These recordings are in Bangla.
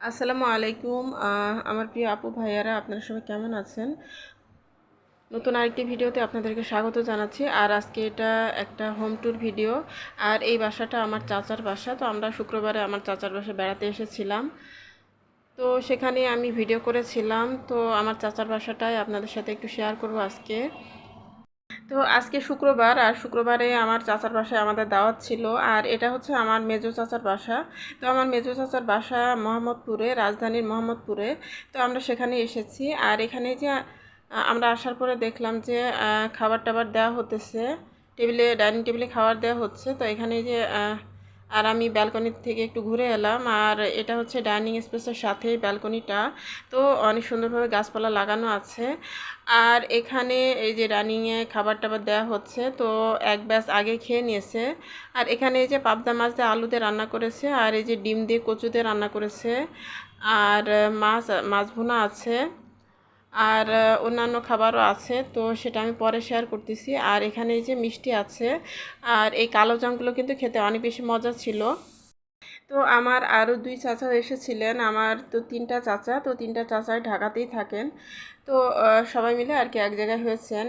আসসালামু আলাইকুম। আমার প্রিয় আপু, ভাইয়ারা, আপনারা সবাই কেমন আছেন? নতুন আরেকটি ভিডিওতে আপনাদেরকে স্বাগত জানাচ্ছি। আর আজকে এটা একটা হোম ট্যুর ভিডিও আর এই বাসাটা আমার চাচার বাসা। তো আমরা শুক্রবারে আমার চাচার বাসায় বেড়াতে এসেছিলাম। তো সেখানে আমি ভিডিও করেছিলাম। তো আমার চাচার বাসাটাই আপনাদের সাথে একটু শেয়ার করব আজকে। তো আজকে শুক্রবার, আর শুক্রবারে আমার চাচার বাসায় আমাদের দাওয়াত ছিল, আর এটা হচ্ছে আমার মেজো চাচার বাসা। তো আমার মেজো চাচার বাসা মোহাম্মদপুরে, রাজধানীর মোহাম্মদপুরে। তো আমরা সেখানে এসেছি, আর এখানে যে আমরা আসার পরে দেখলাম যে খাবার টাবার দেওয়া হতেছে, টেবিলে, ডাইনিং টেবিলে খাবার দেওয়া হচ্ছে। তো এখানে যে আর আমি ব্যালকনি থেকে একটু ঘুরে এলাম, আর এটা হচ্ছে ডাইনিং স্পেসের সাথেই ব্যালকনিটা তো অনেক সুন্দরভাবে গাছপালা লাগানো আছে। আর এখানে এই যে রানিংয়ে খাবার টাবার দেওয়া হচ্ছে, তো এক ব্যাস আগে খেয়ে নিয়েছে। আর এখানে এই যে পাবদা মাছ দিয়ে আলু দিয়ে রান্না করেছে, আর এই যে ডিম দিয়ে কচু দিয়ে রান্না করেছে। আর মাছ মাছ ভুনা আছে। আর অন্যান্য খাবারও আছে, তো সেটা আমি পরে শেয়ার করতেছি। আর এখানে এই যে মিষ্টি আছে, আর এই কালো জামগুলো কিন্তু খেতে অনেক বেশি মজা ছিল। তো আমার আরও দুই চাচা এসেছিলেন, আমার তো তিনটা চাচা, তো তিনটা চাচাই ঢাকাতেই থাকেন। তো সবাই মিলে আর কি এক জায়গায় হয়েছেন।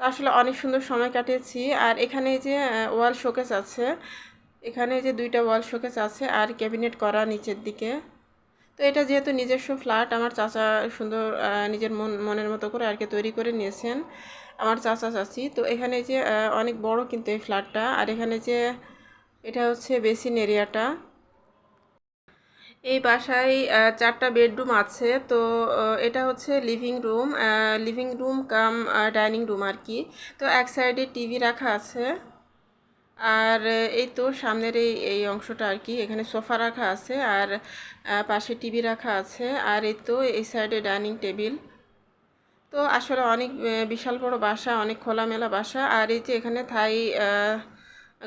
তো আসলে অনেক সুন্দর সময় কাটিয়েছি। আর এখানে যে ওয়াল শোকেস আছে, এখানে যে দুইটা ওয়াল শোকেস আছে, আর ক্যাবিনেট করা নিচের দিকে। তো এটা যেহেতু নিজস্ব ফ্ল্যাট, আমার চাচা সুন্দর নিজের মন, মনের মতো করে আর কি তৈরি করে নিয়েছেন আমার চাচা চাচি। তো এখানে যে অনেক বড় কিন্তু এই ফ্ল্যাটটা। আর এখানে যে, এটা হচ্ছে বেসিন এরিয়াটা। এই বাসায় চারটা বেডরুম আছে। তো এটা হচ্ছে living room. Living room cum dining room আর কি তো এক সাইডে টিভি রাখা আছে। আর এই তো সামনের এই এই অংশটা আর কি, এখানে সোফা রাখা আছে আর পাশে টিভি রাখা আছে আর এই তো এই সাইডে ডাইনিং টেবিল। তো আসলে অনেক বিশাল বড় বাসা, অনেক খোলামেলা বাসা আর এই যে এখানে থাই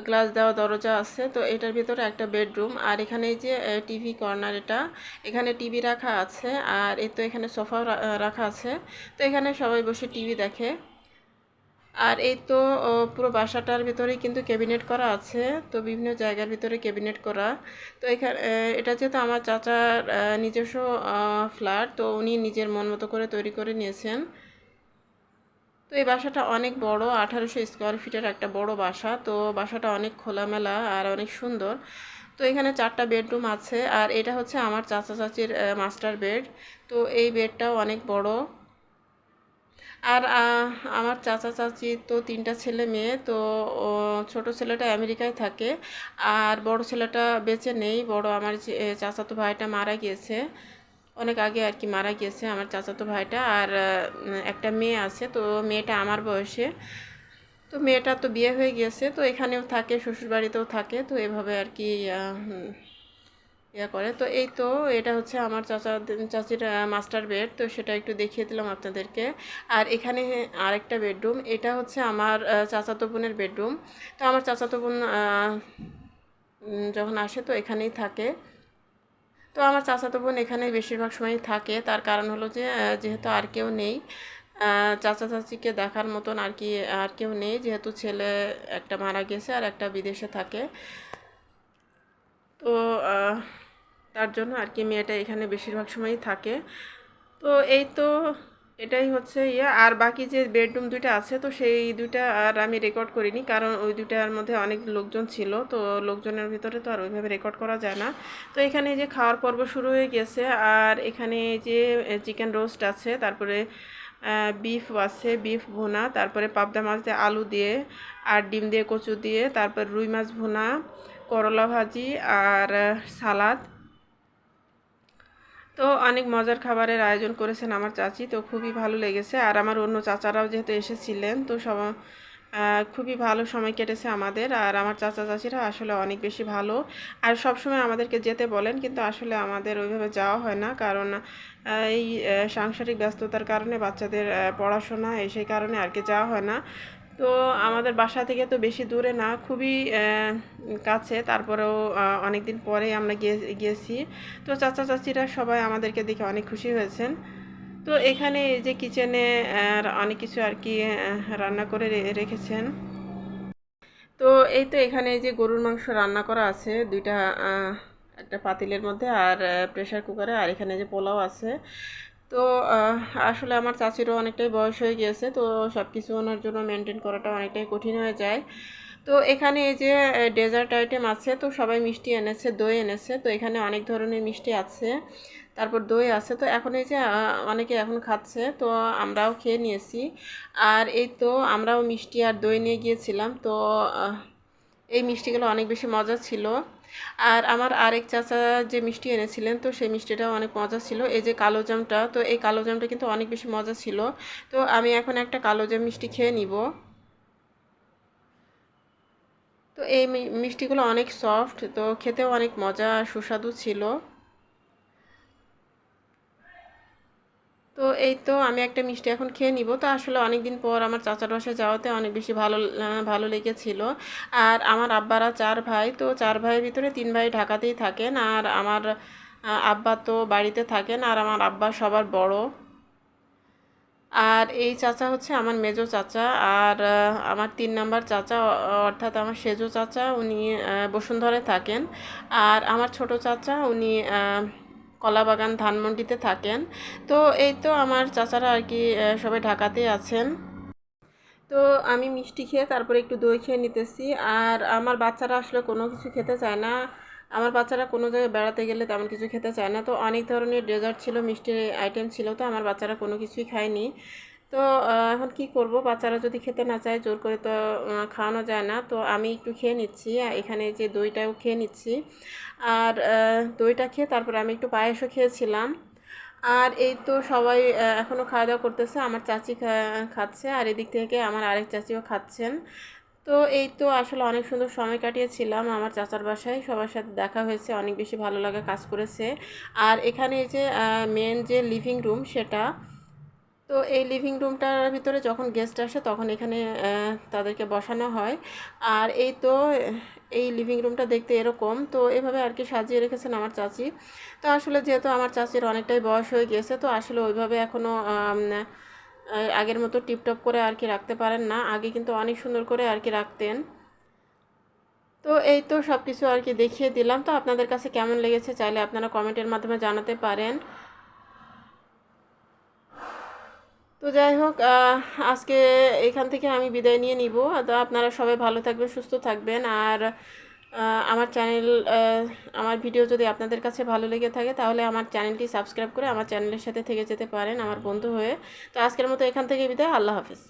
গ্লাস দেওয়া দরজা আছে, তো এটার ভিতরে একটা বেডরুম আর এখানে এই যে টিভি কর্নার এটা, এখানে টিভি রাখা আছে আর এই তো এখানে সোফাও রা- রাখা আছে। তো এখানে সবাই বসে টিভি দেখে। আর এই তো পুরো বাসাটার ভিতরেই কিন্তু ক্যাবিনেট করা আছে। তো বিভিন্ন জায়গার ভিতরে ক্যাবিনেট করা। তো এখানে এটা যেহেতু আমার চাচার নিজস্ব ফ্ল্যাট, তো উনি নিজের মন মতো করে তৈরি করে নিয়েছেন। তো এই বাসাটা অনেক বড়, আঠারোশো স্কোয়ার ফিটের একটা বড় বাসা। তো বাসাটা অনেক খোলামেলা আর অনেক সুন্দর। তো এখানে চারটা বেডরুম আছে। আর এটা হচ্ছে আমার চাচা চাচির মাস্টার বেড। তো এই বেডটাও অনেক বড়। আর আমার চাচা চাচি তো তিনটা ছেলে মেয়ে, তো ছোট ছেলেটা আমেরিকায় থাকে আর বড় ছেলেটা বেঁচে নেই। বড় আমার চাচাতো ভাইটা মারা গিয়েছে। অনেক আগে আর কি মারা গিয়েছে আমার চাচাতো ভাইটা। আর একটা মেয়ে আছে, তো মেয়েটা আমার বয়সে। তো মেয়েটা তো বিয়ে হয়ে গিয়েছে, তো এখানেও থাকে, শ্বশুরবাড়িতেও থাকে, তো এভাবে আর কি ইয়া করে। তো এই তো এটা হচ্ছে আমার চাচা, চাচির মাস্টার বেড তো সেটা একটু দেখিয়ে দিলাম আপনাদেরকে। আর এখানে আরেকটা বেডরুম এটা হচ্ছে আমার চাচাতো বোনের বেডরুম তো আমার চাচাতো বোন যখন আসে তো এখানেই থাকে। তো আমার চাচাতো বোন এখানে বেশিরভাগ সময় থাকে। তার কারণ হলো যে যেহেতু আর কেউ নেই চাচা চাচিকে দেখার মতন আর কি, আর কেউ নেই। যেহেতু ছেলে একটা মারা গেছে আর একটা বিদেশে থাকে। তো তার জন্য আর কি মেয়েটা এখানে বেশিরভাগ সময়ই থাকে। তো এই তো এটাই হচ্ছে ইয়ে। আর বাকি যে বেডরুম দুইটা আছে, তো সেই দুইটা আর আমি রেকর্ড করিনি, কারণ ওই দুইটার মধ্যে অনেক লোকজন ছিল, তো লোকজনের ভিতরে তো আর ওইভাবে রেকর্ড করা যায় না। তো এখানে যে খাওয়ার পর্ব শুরু হয়ে গেছে, আর এখানে যে চিকেন রোস্ট আছে, তারপরে বিফ আছে বিফ ভুনা, তারপরে পাবদা মাছ দিয়ে আলু দিয়ে, আর ডিম দিয়ে কচু দিয়ে, তারপর রুই মাছ ভুনা করলা ভাজি আর সালাদ। তো অনেক মজার খাবারের আয়োজন করেছেন আমার চাচি, তো খুবই ভালো লেগেছে। আর আমার অন্য চাচারাও যেহেতু এসেছিলেন, তো সব খুবই ভালো সময় কেটেছে আমাদের। আর আমার চাচা চাচিরা আসলে অনেক বেশি ভালো। আর সব সময় আমাদেরকে যেতে বলেন, কিন্তু আসলে আমাদের ওইভাবে যাওয়া হয় না। কারণ এই সাংসারিক ব্যস্ততার কারণে বাচ্চাদের পড়াশোনা এই সেই কারণে আর কি যাওয়া হয় না। তো আমাদের বাসা থেকে তো বেশি দূরে না, খুবই কাছে। তারপরেও অনেক দিন পরেই আমরা গিয়ে, গিয়েছি। তো চাচা, চাচিরা সবাই আমাদেরকে দেখে অনেক খুশি হয়েছেন। তো এখানে এই যে কিচেনে অনেক কিছু আর কি রান্না করে রেখেছেন। তো এই তো এখানে এই যে গরুর মাংস রান্না করা আছে, দুইটা একটা পাতিলের মধ্যে আর প্রেশার কুকারে আর এখানে যে পোলাও আছে। তো আসলে আমার চাচিরও অনেকটাই বয়স হয়ে গিয়েছে, তো সব কিছু ওনার জন্য মেনটেন করাটা অনেকটাই কঠিন হয়ে যায়। তো এখানে এই যে ডেজার্ট আইটেম আছে, তো সবাই মিষ্টি এনেছে, দই এনেছে, তো এখানে অনেক ধরনের মিষ্টি আছে, তারপর দই আছে, তো এখন এই যে অনেকে এখন খাচ্ছে, তো আমরাও খেয়ে নিয়েছি। আর এই তো আমরাও মিষ্টি আর দই নিয়ে গিয়েছিলাম, তো এই মিষ্টিগুলো অনেক বেশি মজা ছিল। আর আমার আরেক চাচা যে মিষ্টি এনেছিলেন, তো সেই মিষ্টিটাও অনেক মজা ছিল। এই যে কালো জামটা, তো এই কালো জামটা কিন্তু অনেক বেশি মজা ছিল। তো আমি এখন একটা কালো জাম মিষ্টি খেয়ে নিব। তো এই মিষ্টিগুলো অনেক সফট, তো খেতেও অনেক মজা আর সুস্বাদু ছিল তো এই তো আমি একটা মিষ্টি এখন খেয়ে নিব। তো আসলে অনেক দিন পর আমার চাচার বাসায় যাওয়াতে অনেক বেশি ভালো ভালো লেগেছিল। আর আমার আব্বারা চার ভাই তো চার ভাইয়ের ভিতরে তিন ভাই ঢাকাতেই থাকেন। আর আমার আব্বা তো বাড়িতে থাকেন। আর আমার আব্বা সবার বড়। আর এই চাচা হচ্ছে আমার মেজো চাচা। আর আমার তিন নাম্বার চাচা অর্থাৎ আমার সেজো চাচা উনি আহ, বসুন্ধরায় থাকেন। আর আমার ছোট চাচা উনি কলাবাগান ধানমন্ডিতে থাকেন। তো এই তো আমার চাচারা আর কি সবাই ঢাকাতে আছেন। তো আমি মিষ্টি খেয়ে তারপরে একটু দই খেয়ে নিতেছি। আর আমার বাচ্চারা আসলে কোনো কিছু খেতে চায় না। আমার বাচ্চারা কোনো জায়গায় বেড়াতে গেলে তেমন কিছু খেতে চায় না। তো অনেক ধরনের ডেজার্ট ছিল, মিষ্টির আইটেম ছিল। তো আমার বাচ্চারা কোনো কিছুই খায়নি। তো এখন কি করব? বাচ্চারা যদি খেতে না চায়, জোর করে তো খাওয়ানো যায় না। তো আমি একটু খেয়ে নিচ্ছি। এখানে যে দইটাও খেয়ে নিচ্ছি। আর দইটা খেয়ে তারপরে আমি একটু পায়েসও খেয়েছিলাম। আর এই তো সবাই এখনও খাওয়া দাওয়া করতেছে। আমার চাচি খাচ্ছে। আর এদিক থেকে আমার আরেক চাচিও খাচ্ছেন। তো এই তো আসলে অনেক সুন্দর সময় কাটিয়েছিলাম আমার চাচার বাসায়। সবার সাথে দেখা হয়েছে। অনেক বেশি ভালো লাগা কাজ করেছে। আর এখানে যে মেন যে লিভিং রুম সেটা তো এই লিভিং রুমটার ভিতরে যখন গেস্ট আসে তখন এখানে তাদেরকে বসানো হয়। আর এই তো, এই লিভিং রুমটা দেখতে এরকম। তো এভাবে আর কি সাজিয়ে রেখেছেন আমার চাচি। তো আসলে যেহেতু আমার চাচির অনেকটাই বয়স হয়ে গিয়েছে, তো আসলে ওইভাবে এখনও আগের মতো টিপটপ করে আর কি রাখতে পারেন না। আগে কিন্তু অনেক সুন্দর করে আর কি রাখতেন। তো এই তো সব কিছু আর কি দেখিয়ে দিলাম। তো আপনাদের কাছে কেমন লেগেছে চাইলে আপনারা কমেন্টের মাধ্যমে জানাতে পারেন। তো যাই হোক আজকে এখান থেকে আমি বিদায় নিয়ে নিব। তো আপনারা সবাই ভালো থাকবেন, সুস্থ থাকবেন। আর আমার চ্যানেল আমার ভিডিও যদি আপনাদের কাছে ভালো লেগে থাকে, তাহলে আমার চ্যানেলটি সাবস্ক্রাইব করে আমার চ্যানেলের সাথে থেকে যেতে পারেন আমার বন্ধু হয়ে। তো আজকের মতো এখান থেকে বিদায়, আল্লাহ হাফিজ।